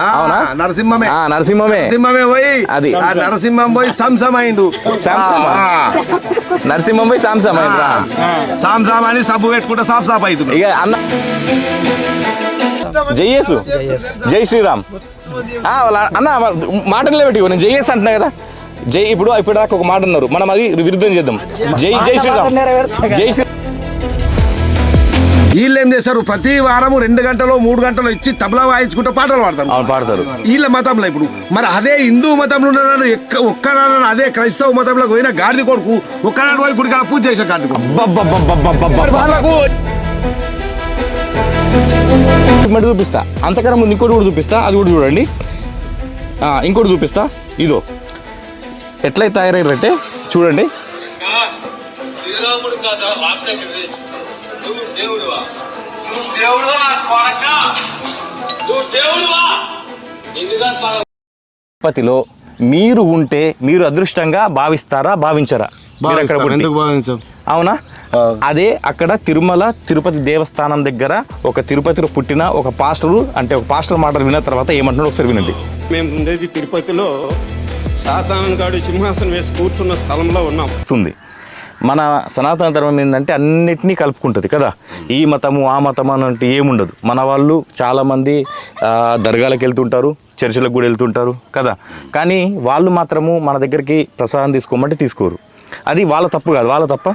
ఆ, అవునా? నరసింహమే. ఆ, నరసింహమే. నరసింహమే పోయి అది. ఆ నరసింహం పోయి సంసం అయిండు సంసమా? నరసింహం పోయి సాంసం అయిండ్రా. సాంసాం అని సబ్బు పెట్టుకుంటే సాఫ్ సాఫ్ అవుతుంది ఇక అన్న జయ్యేసు జై శ్రీరామ్. వాళ్ళ అన్న మాటలే పెట్టి నేను జయ్యేసు అంటున్నా కదా. జై ఇప్పుడు ఇప్పుడు దాకా ఒక మాట అన్నారు. మనం అది విరుద్ధం చేద్దాం. జై జై శ్రీరామ్. జై శ్రీ వీళ్ళు ఏం చేస్తారు ప్రతి వారం రెండు గంటలు మూడు గంటలు ఇచ్చి తబలా వాయించుకుంటే పాటలు పాడతారు. పాడతారు. వీళ్ళ మతంలో ఇప్పుడు మరి అదే హిందూ మతంలో ఉన్నాడు ఒక్కనాడు అదే క్రైస్తవ మతంలోకి పోయిన గాడిది కొడుకు ఒక్కనాడు పోయి గుడికాడ పూజ చేసే గాడిది వాళ్ళకు మరి చూపిస్తా. అంతకన్నా ముందు ఇంకోటి కూడా చూపిస్తా. అది కూడా చూడండి. ఆ, ఇంకోటి చూపిస్తా. ఇదో. ఎట్లయితే తయారయ్యారంటే చూడండి. శ్రీరాముడు కాదా నువ్వు దేవుడువా నువ్వు నా కొడక. నువ్వు దేవుడువా? ఎందుకని పగ తిరుపతిలో మీరు ఉంటే మీరు అదృష్టంగా భావిస్తారా భావించరా? మీరు అక్కడ పుట్టి. ఎందుకు భావించాం? అవునా? అదే అక్కడ తిరుమల తిరుపతి దేవస్థానం దగ్గర ఒక తిరుపతిలో పుట్టిన ఒక పాస్టరు అంటే ఒక పాస్టర్ మాటలు విన్న తర్వాత ఏమంటున్నాడు ఒకసారి వినండి. మేము ఉండేది తిరుపతిలో సాతాను గాడు సింహాసనం వేసి కూర్చున్న స్థలంలో ఉన్నాం. వస్తుంది మన సనాతన ధర్మం ఏంటంటే అన్నిటినీ కలుపుకుంటుంది కదా. ఈ మతము ఆ మతము అన్నట్టు ఏముండదు. మన వాళ్ళు చాలామంది దర్గాలకు వెళ్తుంటారు చర్చిలకు కూడా వెళ్తుంటారు కదా. కానీ వాళ్ళు మాత్రము మన దగ్గరికి ప్రసాదం తీసుకోమంటే తీసుకోరు. అది వాళ్ళ తప్పు కాదు. వాళ్ళ తప్ప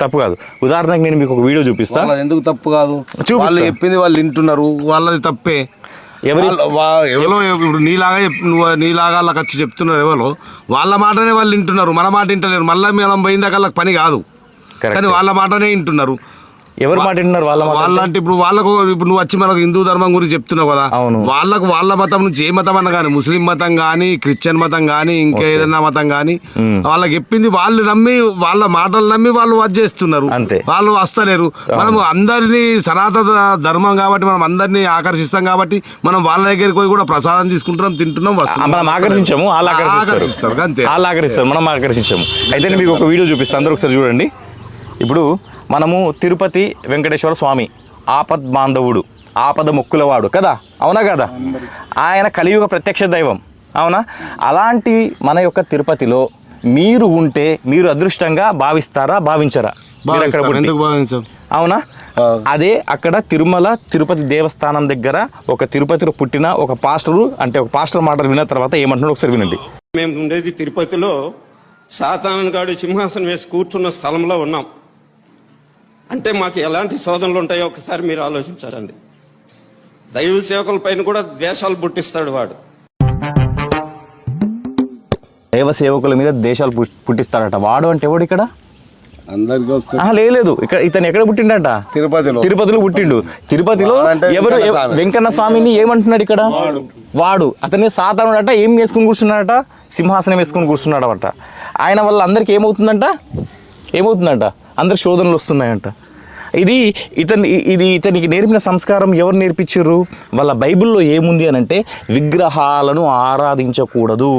తప్పు కాదు. ఉదాహరణకు నేను మీకు ఒక వీడియో చూపిస్తా. వాళ్ళది ఎందుకు తప్పు కాదు. వాళ్ళు చెప్పింది వాళ్ళు వింటున్నారు. వాళ్ళది తప్పే. ఎవరి ఎవరో ఇప్పుడు నీలాగా చెప్- నువ్వు నీలాగా వాళ్ళకి వచ్చి చెప్తున్నారు ఎవరో వాళ్ళ మాటనే వాళ్ళు వింటున్నారు. మన మాట వింటలేరు. మళ్ళీ మనం పోయిందాక వాళ్ళకి పని కాదు. కానీ వాళ్ళ మాటనే వింటున్నారు. ఎవరు మాట వింటున్నారు వాళ్ళ వాళ్ళంటే ఇప్పుడు వాళ్ళకు ఇప్పుడు నువ్వు వచ్చి మనకు హిందూ ధర్మం గురించి చెప్తున్నావు కదా. అవును. వాళ్ళకు వాళ్ళ మతం నుంచి ఏ మతం అన్న కానీ ముస్లిం మతం కానీ క్రిస్టియన్ మతం కానీ ఇంకా ఏదైనా మతం కానీ వాళ్ళకి చెప్పింది వాళ్ళు నమ్మి వాళ్ళ మాటలు నమ్మి వాళ్ళు అది చేస్తున్నారు. అంతే. వాళ్ళు వస్తలేరు. మనం అందరినీ సనాతన ధర్మం కాబట్టి మనం అందరినీ ఆకర్షిస్తాం కాబట్టి మనం వాళ్ళ దగ్గరికి పోయి కూడా ప్రసాదం తీసుకుంటున్నాం తింటున్నాం వస్తున్నాం మనం ఆకర్షించాము వాళ్ళు ఆకర్షిస్తారు. అంతే. వాళ్ళు ఆకర్షిస్తారు మనం ఆకర్షించాము. అయితే మీకు ఒక వీడియో చూపిస్తాను అందరూ ఒకసారి చూడండి. ఇప్పుడు మనము తిరుపతి వెంకటేశ్వర స్వామి ఆపద్ బాంధవుడు ఆపద మొక్కులవాడు కదా? అవునా కదా? ఆయన కలియుగ ప్రత్యక్ష దైవం. అవునా? అలాంటి మన యొక్క తిరుపతిలో మీరు ఉంటే మీరు అదృష్టంగా భావిస్తారా భావించరా? అవునా? అదే అక్కడ తిరుమల తిరుపతి దేవస్థానం దగ్గర ఒక తిరుపతిలో పుట్టిన ఒక పాస్టరు అంటే ఒక పాస్టర్ మాటలు విన్న తర్వాత ఏమంటున్నాడు ఒకసారి వినండి. మేము ఉండేది తిరుపతిలో సాతాను గాడు సింహాసనం వేసి కూర్చున్న స్థలంలో ఉన్నాం. అంటే మాకు ఎలాంటి శోధనలు ఉంటాయో ఒకసారి మీరు ఆలోచించారండి. దైవ సేవకుల పైన కూడా ద్వేషాలు పుట్టిస్తాడు వాడు. దైవ సేవకుల మీద దేశాలు పుట్- పుట్టిస్తాడట. వాడు అంటే ఎవడు ఇక్కడ? అందరికి వస్తుంది. ఆహా, లేదు ఇక్కడ ఇతను ఎక్కడ పుట్టిండట? తిరుపతిలో. తిరుపతిలో పుట్టిండు. తిరుపతిలో ఎవరు వెంకన్న స్వామిని ఏమంటున్నాడు ఇక్కడ? వాడు. అతని సాతానుడట ఏం వేసుకుని కూర్చున్నాడట? సింహాసనం వేసుకుని కూర్చున్నాడట. ఆయన వల్ల అందరికి ఏమవుతుందంట? ఏమవుతుందంట? అందరి శోధనలు వస్తున్నాయంట. ఇది ఇతని ఇది ఇతనికి నేర్పిన సంస్కారం ఎవరు నేర్పించారు? వాళ్ళ బైబిల్లో ఏముంది అని అంటే విగ్రహాలను ఆరాధించకూడదు.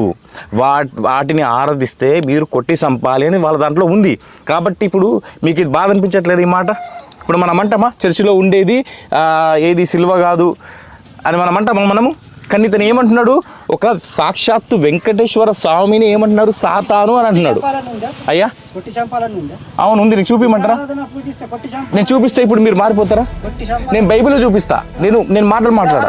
వా వాటిని ఆరాధిస్తే మీరు కొట్టి సంపాలి అని వాళ్ళ దాంట్లో ఉంది. కాబట్టి ఇప్పుడు మీకు ఇది బాధ అనిపించట్లేదు ఈ మాట? ఇప్పుడు మనం అంటామా? చర్చిలో ఉండేది ఏది సిల్వ కాదు అని మనం అంటామా మనము? కానీ ఇతను ఏమంటున్నాడు? ఒక సాక్షాత్తు వెంకటేశ్వర స్వామిని ఏమంటున్నారు? సాతాను అని అంటున్నాడు. అయ్యా? అవును ఉంది. నీకు చూపిమంటారా? నేను చూపిస్తే ఇప్పుడు మీరు మారిపోతారా? నేను బైబిల్లో చూపిస్తా. నేను నేను మాటలు మాట్లాడా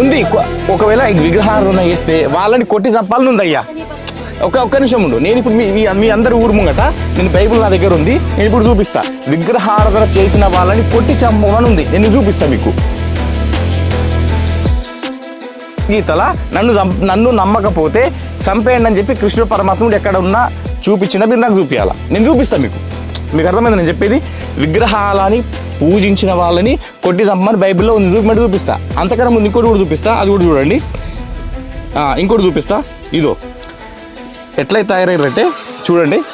ఉంది? ఒకవేళ ఈ విగ్రహారాధన చేస్తే వాళ్ళని కొట్టి చంపాలని ఉంది అయ్యా ఒక ఒక్క నిమిషం ఉండు. నేను ఇప్పుడు మీ మీ- మీ అందరి ఊరు ముంగట నేను బైబిల్ నా దగ్గర ఉంది. నేను ఇప్పుడు చూపిస్తా. విగ్రహారాధన చేసిన వాళ్ళని కొట్టి చంపమని ఉంది నేను చూపిస్తా మీకు. గీతల నన్ను నన్ను నమ్మకపోతే చంపేయండి అని చెప్పి కృష్ణ పరమాత్ముడు ఎక్కడ ఉన్నా చూపించిన మీరు నాకు చూపించాలా నేను చూపిస్తాను మీకు. మీకు అర్థమైంది నేను చెప్పేది? విగ్రహాలని పూజించిన వాళ్ళని కొట్టి చంపమని బైబిల్లో ఉంది చూపిమంటే చూపిస్తా. అంతకన్నా ముందు ఇంకోటి కూడా చూపిస్తా అది కూడా చూడండి. ఇంకోటి చూపిస్తా. ఇదో. ఎట్లయితే తయారయ్యారంటే చూడండి. నువ్వు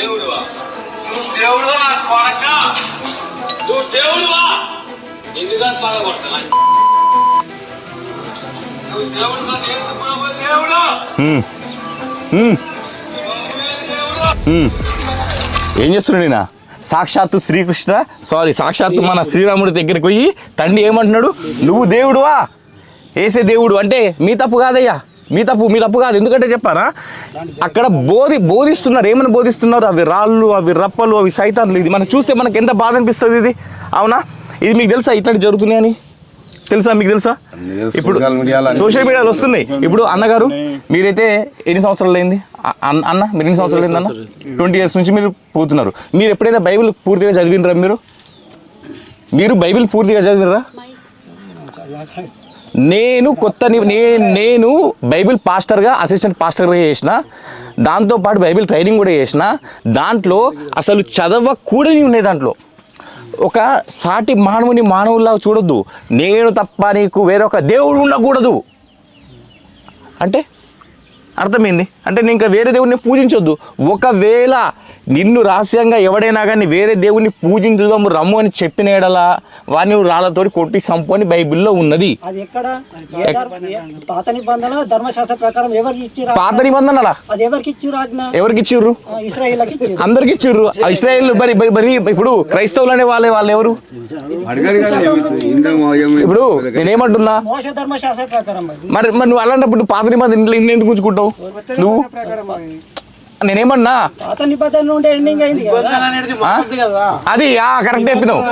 దేవుడువా? నువ్వు దేవుడువా కొడక నువ్వు దేవుడువా? ఎందుకని దేవుడు ఏం చేస్తున్నాడు ఈయన సాక్షాత్తు శ్రీకృష్ణ సారీ సాక్షాత్తు మన శ్రీరాముడి దగ్గరికి పోయి తండ్రి ఏమంటున్నాడు? నువ్వు దేవుడువా? వేసే దేవుడు అంటే మీ తప్పు కాదయ్యా. మీ తప్పు మీ తప్పు కాదు. ఎందుకంటే చెప్పారా అక్కడ బోధి బోధిస్తున్నారు. ఏమని బోధిస్తున్నారు? అవి రాళ్ళు అవి రప్పలు అవి సైతాన్లు. ఇది మనం చూస్తే మనకి ఎంత బాధ అనిపిస్తుంది ఇది? అవునా? ఇది మీకు తెలుసా ఇట్లాంటి జరుగుతున్నాయని తెలుసా మీకు తెలుసా. ఇప్పుడు సోషల్ మీడియాలో వస్తున్నాయి. ఇప్పుడు అన్నగారు మీరైతే ఎన్ని సంవత్సరాలు అయింది? అన్న మీరు ఎన్ని సంవత్సరాలు అయింది అన్న? ట్వంటీ ఇయర్స్ నుంచి మీరు పోతున్నారు. మీరు ఎప్పుడైనా బైబిల్ పూర్తిగా చదివినరా మీరు? మీరు బైబిల్ పూర్తిగా చదివినరా నేను కొత్త నేను బైబిల్ పాస్టర్గా అసిస్టెంట్ పాస్టర్గా చేసిన దాంతోపాటు బైబిల్ ట్రైనింగ్ కూడా చేసిన దాంట్లో అసలు చదవకూడని ఉన్నాయి దాంట్లో. ఒక సాటి మానవుని మానవుల్లాగా చూడొద్దు. నేను తప్ప నీకు వేరొక దేవుడు ఉండకూడదు. అంటే అర్థమైంది? అంటే నేను ఇంకా వేరే దేవుడిని పూజించొద్దు. ఒకవేళ నిన్ను రహస్యంగా ఎవడైనా కానీ వేరే దేవుడిని పూజించుదాము రమ్ము అని చెప్పిన ఎడలా వాడిని రాళ్ళతోటి కొట్టి సంపు అని బైబిల్లో ఉన్నది. పాత నిబంధన ధర్మశాస్త్ర ప్రకారం ఎవరికి పాత నిబంధనలా? ఇచ్చిర్రు అందరికి ఇచ్చిర్రు. ఇస్రాయేల్ మరి మరి మరి ఇప్పుడు క్రైస్తవులు అనే వాళ్ళే వాళ్ళు ఎవరు? ఇప్పుడు నేనేమంటున్నా? మరి. మరి నువ్వు అలాంటప్పుడు పాత నిబంధన ఇంట్లో ఇన్ని ఎందుకు ఉంచుకుంటావు? నువ్వు? నేనేమన్నా? అది ఆ కరెక్ట్ చెప్పినావు.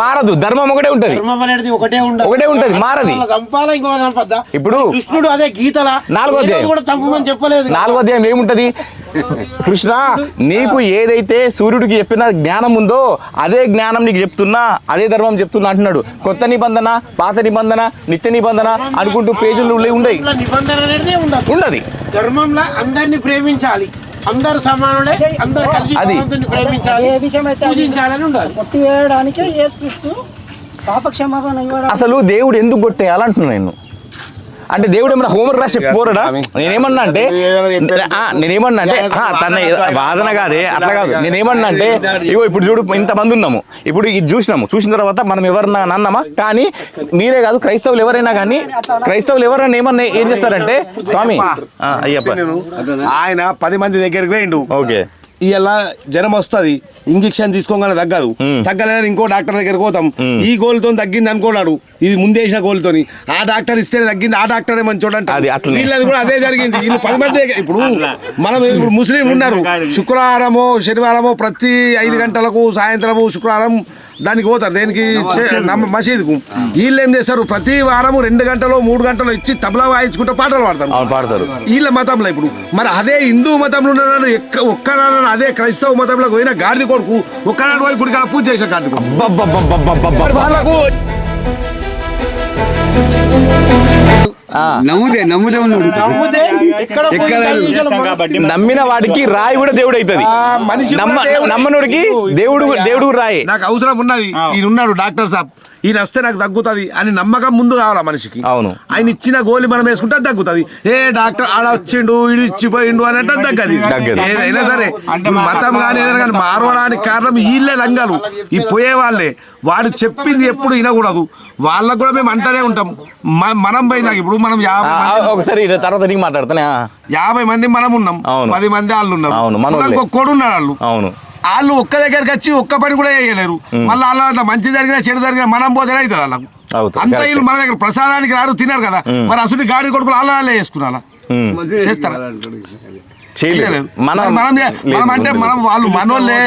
మారదు. ధర్మం ఒకటే ఉంటది. ధర్మం అనేది ఒకటే ఉండదు. ఒకటే ఉంటది. మారది. చంపాలా ఇంకో చంపద్దా ఇప్పుడు కృష్ణుడు అదే గీతల. నాలుగో అధ్యాయం. కూడా చంపమని చెప్పలేదు నాలుగో అధ్యాయం ఏముంటది? కృష్ణ నీకు ఏదైతే సూర్యుడికి చెప్పిన జ్ఞానం ఉందో అదే జ్ఞానం నీకు చెప్తున్నా అదే ధర్మం చెప్తున్నా అంటున్నాడు. కొత్త నిబంధన పాత నిబంధన నిత్య నిబంధన అనుకుంటూ పేజీలు ఉండయి. అనేది ఉండదు. ధర్మంలో అందరిని ప్రేమించాలి. అందరు సమానులే అందరు కలిసి అది. భగవంతుని ప్రేమించాలి పూజించాలని ఉండాలి కొట్టివేయడానికే యేసుక్రీస్తు పాప క్షమాపణ అసలు దేవుడు ఎందుకు కొట్టేయాలంటున్నా నేను. అంటే దేవుడు ఏమన్నా హోంవర్క్ రాసి పోరడా? నేనేమన్నా అంటే నేనేమన్నా అంటే తన వాదన కాదే అట్లా కాదు. నేనేమన్నా అంటే ఇగో ఇప్పుడు చూడు ఇంతమంది ఉన్నాము. ఇప్పుడు ఇది చూసినాము. చూసిన తర్వాత మనం ఎవరన్నా అన్నామా కానీ మీరే కాదు క్రైస్తవులు ఎవరైనా కానీ క్రైస్తవులు ఎవరైనా ఏమన్నా ఏం చేస్తారంటే స్వామి అయ్యప్ప ఆయన పది మంది దగ్గరికి పోయిండు. ఓకే. ఇలా జ్వరం వస్తుంది ఇంజక్షన్ తీసుకోగానే తగ్గదు. తగ్గలేదని ఇంకో డాక్టర్ దగ్గరికి పోతాం. ఈ గోలుతో తగ్గింది అనుకోడాడు ఇది ముందేసిన గోలుతోని. ఆ డాక్టర్ ఇస్తే తగ్గింది ఆ డాక్టరే మంచి చూడండి అది అట్లనే. వీళ్ళది కూడా అదే జరిగింది. వీళ్ళు పది మంది ఇప్పుడు మనం ఇప్పుడు ముస్లింలు ఉన్నారు. శుక్రవారము శనివారము ప్రతి ఐదు గంటలకు సాయంత్రము శుక్రవారం దానికి పోతారు. దేనికి? మసీదుకు. వీళ్ళు ఏం చేస్తారు? ప్రతి వారము రెండు గంటలు మూడు గంటలు ఇచ్చి తబలా వాయించుకుంటూ పాటలు పాడతారు. పాడతారు. వీళ్ళ మతంలో ఇప్పుడు. మరి అదే హిందూ మతంలో ఉన్నాడు ఎక్క- ఒక్కనాడు అదే క్రైస్తవ మతంలోకి పోయిన గాడిద కొడుకు ఒక్కనాడు పోయి గుడికాడ పూజ చేసిన గాడిద కొడుకు. నమ్ముదే నమ్ముదే ఉన్నాడు నమ్మిన వాడికి రాయి కూడా దేవుడు అవుతుంది. ఆ మనిషి కూడా నమ్మ దేవుడే. నమ్మనుడికి దేవుడు దేవుడు రాయి. నాకు అవసరం ఉన్నది ఈయన ఉన్నాడు డాక్టర్ సాబ్. ఈయన వస్తే నాకు తగ్గుతుంది అని నమ్మకం ముందు కావాలా మనిషికి? అవును. ఆయన ఇచ్చిన గోలి మనం వేసుకుంటే తగ్గుతుంది. ఏ డాక్టర్ ఆడ వచ్చిండు ఇడి ఇచ్చిపోయిండు అని అంటే తగ్గది. ఏదైనా సరే మతం కానీ ఏదైనా కానీ మారవడానికి కారణం వీళ్ళే లంగాలు. ఈ పోయే వాళ్ళే. వాడు చెప్పింది ఎప్పుడు వినకూడదు. వాళ్ళకు కూడా మేము అంటనే ఉంటాం. మనం పోయినాక ఇప్పుడు మనం యాభై ఒకసారి తర్వాత నీకు మాట్లాడుతానే ఆ, యాభై మంది మనం ఉన్నాం. పది మంది వాళ్ళు ఉన్నారు అవును, మనోళ్ళే. ఒక కొడు ఉన్నాడు వాళ్ళు అవును. వాళ్ళు ఒక్క దగ్గరికి వచ్చి ఒక్క పని కూడా చేయలేరు. మళ్ళీ వాళ్ళ మంచి జరిగినా చెడు జరిగినా మనం పోతేనే అవుతుంది వాళ్ళకు. అంత. వీళ్ళు మన దగ్గర ప్రసాదానికి రాడు తినరు కదా. మరి అసలు గాడి కొడుకులు వాళ్ళ వాళ్ళే చేసుకున్నారా ఉమ్. చేస్తారా. మనం మనం అంటే మనం వాళ్ళు మనోళ్ళే.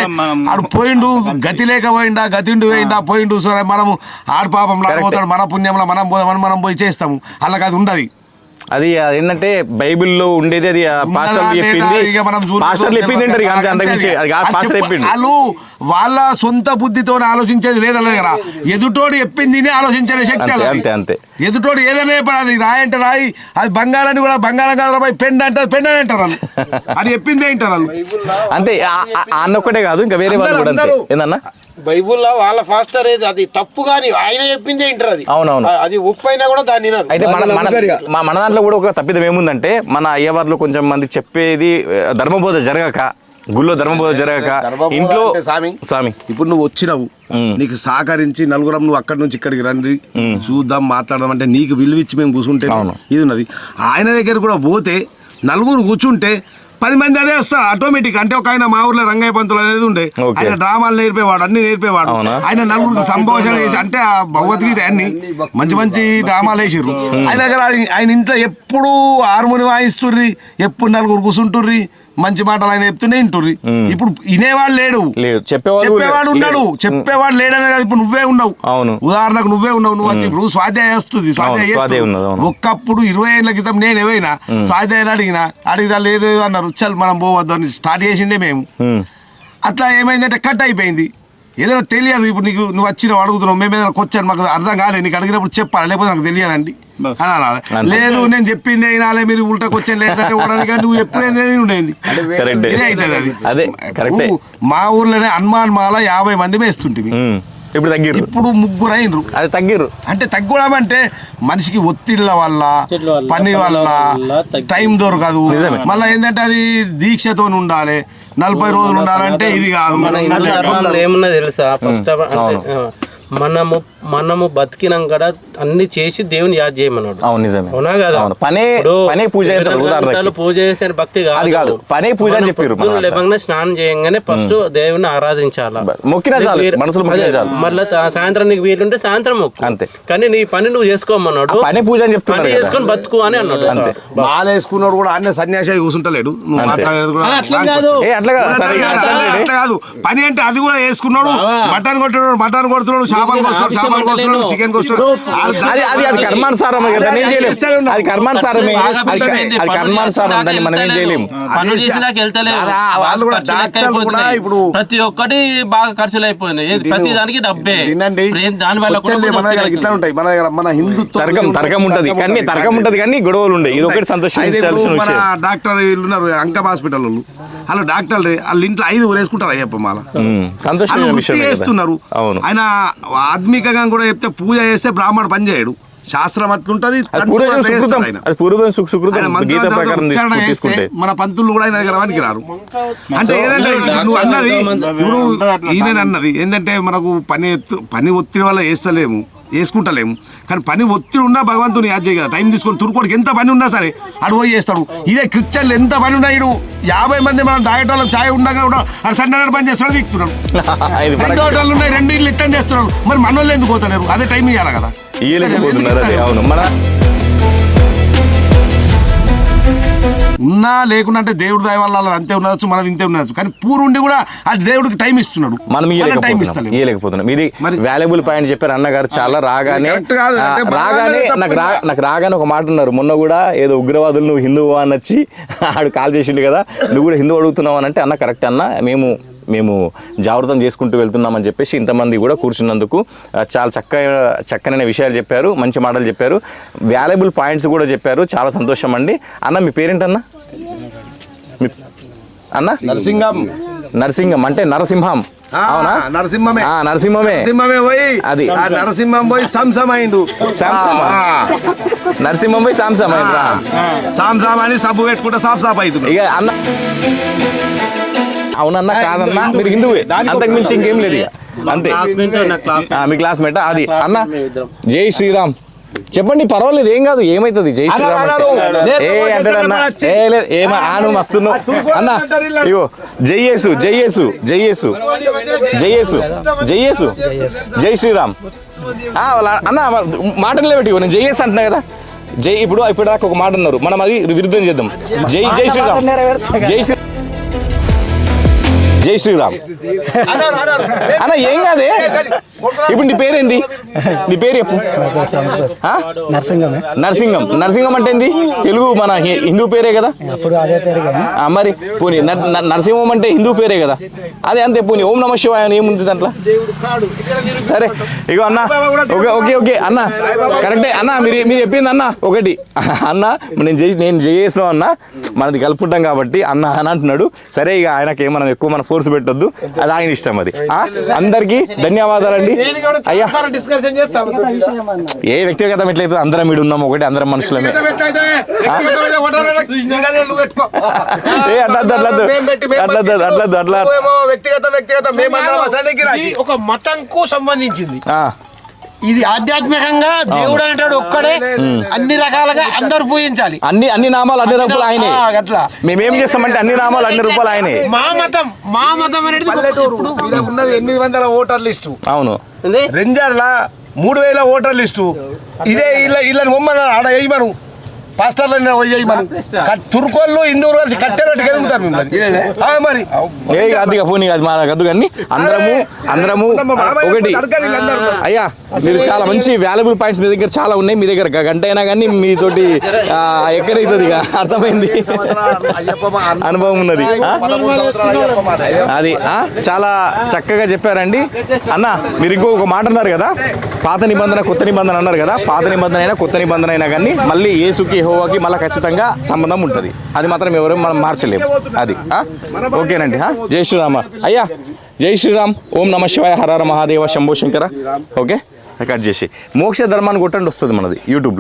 ఆడు పోయిండు గతి లేక పోయిండా గతిండు పోయిండా పోయిండు సరే మనము ఆడు పాపంలో. పోతాడు మన పుణ్యంలో మనం పోదామని మనం పోయి చేస్తాము. వాళ్ళకి అది ఉండదు. అది ఏంటంటే బైబిల్లో ఉండేది అది పాస్టర్ చెప్పింది. పాస్టర్ చెప్పింది ఇక అంతే అంతకుమించి అది పాస్టర్ చెప్ప- చెప్పిండు. వాళ్ళు వాళ్ళ సొంత బుద్ధితో ఆలోచించేది లేదలే కదా ఎదుటోడు చెప్పింది ఆలోచించే శక్తి అంతే. అంతే. ఎదుటోడు ఏదైనా అది రాయి అంటే రాయి అది బంగారాన్ని కూడా బంగారం కాదు రాయి పెండ్ అంటే పెండ్ అని అంటారు వాళ్ళు. అది చెప్పిందే అంటారు వాళ్ళు? అంతే అన్న ఒక్కటే కాదు ఇంకా వేరే వాళ్ళు కూడా. ఏందన్నా? బైబుల్లో వాళ్ళ ఫాస్టర్ ఏది? అది తప్పు కానీ ఆయన చెప్పిందే ఇంటారు అది. అవునవును. అది ఉప్పు అయినా కూడా దాన్ని అయితే మన మన మా మన దాంట్లో కూడా ఒక తప్పిదం ఏముందంటే మన అయ్యవార్లు కొంచెం మంది చెప్పేది ధర్మబోధ జరగక గుళ్ళో ధర్మబోధ జరగక ఇంట్లో స్వామి, స్వామి ఇప్పుడు నువ్వు వచ్చినావు నీకు సహకరించి నలుగురం నువ్వు అక్కడి నుంచి ఇక్కడికి రండి చూద్దాం మాట్లాడదాం అంటే నీకు విలువిచ్చి మేము కూర్చుంటే. ఇది ఉన్నది. ఆయన దగ్గర కూడా పోతే నలుగురు కూర్చుంటే పది మంది అదే వస్తారు ఆటోమేటిక్ అంటే ఒక ఆయన మా ఊర్లో రంగయ్య పంతులు అనేది ఉండే. ఆయన డ్రామాలు నేర్పేవాడు అన్ని నేర్పేవాడు? ఆయన నలుగురికి సంభాషణ చేసి అంటే ఆ భగవద్గీత అన్ని మంచి మంచి డ్రామాలు వేసిర్రు. ఆయన దగ్గర ఆయన- ఇంట్లో ఎప్పుడు హార్మోని వాయిస్తుండ్రి ఎప్పుడు నలుగురు కూర్చుంటుర్రి మంచి మాటలు ఆయన చెప్తూనే వింటుర్రి ఇప్పుడు వినేవాడు లేడు. చెప్పేవాడు. ఉన్నాడు. చెప్పేవాడు లేడనే కాదు ఇప్పుడు నువ్వే ఉన్నావు. అవును. ఉదాహరణకు నువ్వే ఉన్నావు నువ్వు ఇప్పుడు స్వాధ్యాయ వస్తుంది స్వాధ్యాయ. ఒక్కప్పుడు ఇరవై ఏళ్ళ క్రితం నేను ఏవైనా స్వాధ్యాయులు అడిగినా అడిగినా లేదు అన్నారు చల్ మనం పోవద్దు అని స్టార్ట్ చేసిందే మేము. అట్లా ఏమైందంటే కట్ అయిపోయింది. ఏదైనా తెలియదు. ఇప్పుడు నీకు నువ్వు వచ్చినావు అడుగుతున్నావు మేము ఏదైనా వచ్చాను మాకు అర్థం కాలేదు నీకు అడిగినప్పుడు చెప్పాలి? లేకపోతే నాకు తెలియదండి. అని. లేదు నేను చెప్పింది అయినాలే మీరు ఉల్టా వచ్చాను లేదంటే ఓడడానికి నువ్వు ఎప్పుడైంది ఉండేది. కరెక్టే. ఇదే అవుతుంది అది. అదే, మా ఊర్లోనే హనుమాన్ మాల యాభై మంది వేస్తుంటివి ఉమ్. ఇప్పుడు తగ్గిర్రు. ఇప్పుడు ముగ్గురు అయినరు అది తగ్గిర్రు. అంటే తగ్గడం అంటే మనిషికి ఒత్తిళ్ళ వల్ల పని వల్ల టైం దొరకదు. మళ్ళీ ఏంటంటే అది దీక్షతో ఉండాలి. నలభై రోజులు ఉండాలంటే ఇది కాదు. మన హిందూ ధర్మంలో ఏమున్నా తెలుసా? ఫస్ట్ ఆఫ్ అంటే ఆ, మనము మనము బతికినాం కూడా అన్ని చేసి దేవుని యాద్ చేయమన్నాడు. అవును నిజమే. అవునా కదా? అవును. పనే పనే పూజ పూజ చేసే భక్తి కాదు. అది కాదు. పనే పూజ అని దాంట్లో. లేవగానే స్నానం చేయగానే ఫస్ట్ దేవుని ఆరాధించాలా? మొక్కినా మనసులో మొక్కినా అదే, చాలు. మళ్ళా సాయంత్రం నీకు వీలుంటే సాయంత్రం మొక్కు. అంతే. కానీ నీ పని నువ్వు చేసుకోమన్నాడు. పనే పూజ అని కదా. చేసుకొని బతుకు అని అన్నాడు. అంతే. మాల వేసుకున్నాడు కూడా అన్న సన్యాసి కూర్చుంటలేడు నువ్వు అట్లా కాదు. పని అంటే అది కూడా వేసుకున్నాడు. మటన్ కొట్టున్నాడు మటన్ కొడుతున్నాడు చేపలు కొడుతున్నాడు చేపలు చికెన్ అది అది అది కర్మానుసారమే కదా నేను చేయలేము. అది కర్మానుసారమే. కర్మానుసారం దాన్ని మనం ఏం చేయలేము. పనులు చేసేదాకా వాళ్ళు కూడా డాక్టర్లు. ఇప్పుడు ప్రతి ఒక్కటి బాగా ఖర్చులు అయిపోయినాయి. ప్రతి దానికి డబ్బే. వినండి దాని వల్ల ఇట్లా ఉంటాయి. మన దగ్గర మన హిందుత్వం తర్కం తర్కం ఉంటది. కానీ తర్కం ఉంటది కానీ గొడవలు ఉండే ఇది ఒకటి సంతోషించాల్సిన మన విషయం. డాక్టర్ ఉన్నారు అంకం హాస్పిటల్ వాళ్ళు. వాళ్ళు డాక్టర్లు వాళ్ళ ఇంట్లో ఐదు వేసుకుంటారు అయ్యప్ప మాల. వృత్తి చేస్తున్నారు. అవును. ఆయన ఆత్మికంగా కూడా చెప్తే పూజ చేస్తే బ్రాహ్మణ పని చేయడు. శాస్త్రం అట్లుంటది మన పంతులు కూడా ఆయన దగ్గర వానికి రారు అంటే ఏదంటే నువ్వు అన్నది ఇప్పుడు ఈయన అన్నది. ఏంటంటే మనకు పని ఎత్తు పని ఒత్తిడి వల్ల వేస్తలేము వేసుకుంటలేము. కానీ పని ఒత్తిడి ఉన్నా భగవంతుని యాద్ చేయ కదా టైం తీసుకొని తురుకోడికి ఎంత పని ఉన్నా సరే అడు పోయి చేస్తాడు. ఇదే క్రిస్టియన్లు ఎంత పని ఉన్నా ఇడు యాభై మంది మనం తాగేటోళ్ళం ఛాయ్ ఉండగా కూడా అడు సండే నాడు పని చేస్తాడు వీక్తున్నాడు ఇది రెండు హోటళ్ళు ఉన్నాయి రెండు ఇల్లు ఇట్టని చేస్తున్నాడు. మరి మన వాళ్ళు ఎందుకు పోతలేరు? అదే టైం ఇవ్వాలి కదా. ఉన్నా లేకున్నా అంటే దేవుడి దయ వల్ల అంతే ఉండొచ్చు మనది ఇంతే ఉండొచ్చు కానీ పూర్వుండి కూడా ఆ దేవుడికి టైం ఇస్తున్నాడు. మనం టైం ఇస్తలేము ఇయ్యలేకపోతున్నాం. ఇది వాల్యుబుల్ పాయింట్ చెప్పారు అన్నగారు చాలా రాగానే రాగానే నాకు రా నాకు రాగానే ఒక మాట ఉన్నారు. మొన్న కూడా ఏదో ఉగ్రవాదులు నువ్వు హిందువు అని వచ్చి ఆడు కాల్ చేసిండు కదా నువ్వు కూడా హిందూ అడుగుతున్నావు అని అంటే అన్న కరెక్ట్ అన్న మేము మేము జాగ్రత్తం చేసుకుంటూ వెళ్తున్నామని చెప్పేసి ఇంతమంది కూడా కూర్చున్నందుకు చాలా చక్కగా చక్కనైన విషయాలు చెప్పారు మంచి మాటలు చెప్పారు వాల్యుబుల్ పాయింట్స్ కూడా చెప్పారు చాలా సంతోషం అండి. అన్న మీ పేరేంటన్నా? అన్న? నరసింగం నరసింహం అంటే నరసింహం. అవునా? నరసింహమే. ఆ, నరసింహమే. నరసింహమే పోయి అది. నరసింహం పోయి సంసం. ఆ, నరసింహం పోయి సాంసం. సాంసం అని సబ్బు పెట్టుకుంటే సాఫ్ సాఫ్ అవుతుంది ఇక అన్న అవునన్నా కాదన్నా మీరు హిందువే. అంతకు మించి ఇంకేం లేదు అంతే. క్లాస్మేట్ నా క్లాస్ ఆ, మీ క్లాస్మేట్ అది. అన్న జై శ్రీరామ్. చెప్పండి పర్వాలేదు ఏం కాదు ఏమైతుంది? జై శ్రీరామ్. ఏ అంటాడన్నా ఏమా ఆను మస్తున్నావు అన్న ఇగో జై యేసు జై యేసు జై యేసు. జై శ్రీరామ్. అన్న మాటలే పెట్టి నేను జై యేసు అంటున్నా కదా. జై ఇప్పుడు ఇప్పుడు దాకా ఒక మాట అన్నారు. మనం అది విరుద్ధం చేద్దాం. జై జై శ్రీరామ్. జై శ్రీ జై శ్రీరామ్ అన్న ఏం కాదే ఇప్పుడు నీ పేరేంది? నీ పేరు చెప్పు. ఆ? నరసింగమే నరసింగం నరసింగం అంటే ఏంది? తెలుగు మన హిందూ పేరే కదా? అప్పుడు అదే పేరు మరి పోనీ నర్- నర్- నరసింహం అంటే హిందూ పేరే కదా? అదే అంతే పోనీ ఓం నమ శివాయ అని ఏముంది దాంట్లో? సరే ఇగో అన్న ఓకే ఓకే ఓకే అన్న కరెక్టే అన్న మీరు మీరు చెప్పింది అన్న ఒకటి. అన్న నేను జై నేను జయేస్తాం అన్న మనది కలుపుకుంటాం కాబట్టి అన్న అని అంటున్నాడు. సరే ఇక ఆయనకి ఏమన్నా ఎక్కువ మన ఫోర్స్ పెట్టొద్దు. అది ఆయన ఇష్టం అది. ఆ? అందరికీ ధన్యవాదాలండి. అయ్యా. డిస్కషన్ చేస్తాము ఏ వ్యక్తిగతం ఎట్లయితే అందరం ఇక్కడ ఉన్నాం ఒకటి అందరం మనుషులమే. ఏ అట్లా వద్దు, అట్లా వద్దు. అట్లా వ్యక్తిగత వ్యక్తిగత ఒక మతంకు సంబంధించింది. ఆ, ఇది ఆధ్యాత్మికంగా దేవుడు అనేటాడు ఒక్కడే అన్ని రకాలుగా అందరు పూజించాలి. అన్ని అన్ని నామాలు అన్ని రూపాయలు ఆయనే. అట్లా. మేమేం చేస్తామంటే అన్ని నామాలు అన్ని రూపాయలు ఆయనే. మా మతం మా మతం అనేది పల్లెటూరు ఉన్నది ఎనిమిది వందల ఓటర్ లిస్టు. అవును? రెంజర్ల మూడు వేల ఓటర్ లిస్టు. ఇదే ఇళ్ళ ఇళ్ళని బొమ్మను ఆడ వేయమను. పాస్టర్లను వేయమను కట్- తుర్కోళ్ళు హిందువులు కలిసి కట్టేటట్టు ఎదుగుతారు మిమ్మల్ని. మరి. ఏ అదిగా పోనీ అది మా గద్దు కానీ అందరము అందరము ఒకటి. అయ్యా మీరు చాలా మంచి వాల్యుబుల్ పాయింట్స్ మీ దగ్గర చాలా ఉన్నాయి. మీ దగ్గర గంట అయినా కానీ మీతోటి ఎక్కడైతుంది ఇక? అర్థమైంది. అనుభవం ఉన్నది? అది ఆ? చాలా చక్కగా చెప్పారండి. అన్న మీరు ఇంకొక మాట అన్నారు కదా? పాత నిబంధన కొత్త నిబంధన అన్నారు కదా? పాత నిబంధన అయినా కొత్త నిబంధన అయినా కానీ మళ్ళీ ఏసుకి యహోవాకి మళ్ళీ ఖచ్చితంగా సంబంధం ఉంటుంది. అది మాత్రం ఎవరు మనం మార్చలేము అది ఆ? ఓకేనండి జై శ్రీరామ. అయ్యా జై శ్రీరామ్. ఓం నమ శివాయ హరహర మహాదేవ శంభో శంకర. ఓకే? రికార్డ్ చేసి. మోక్ష ధర్మాన్ని కొట్టండి వస్తుంది మనది యూట్యూబ్లో.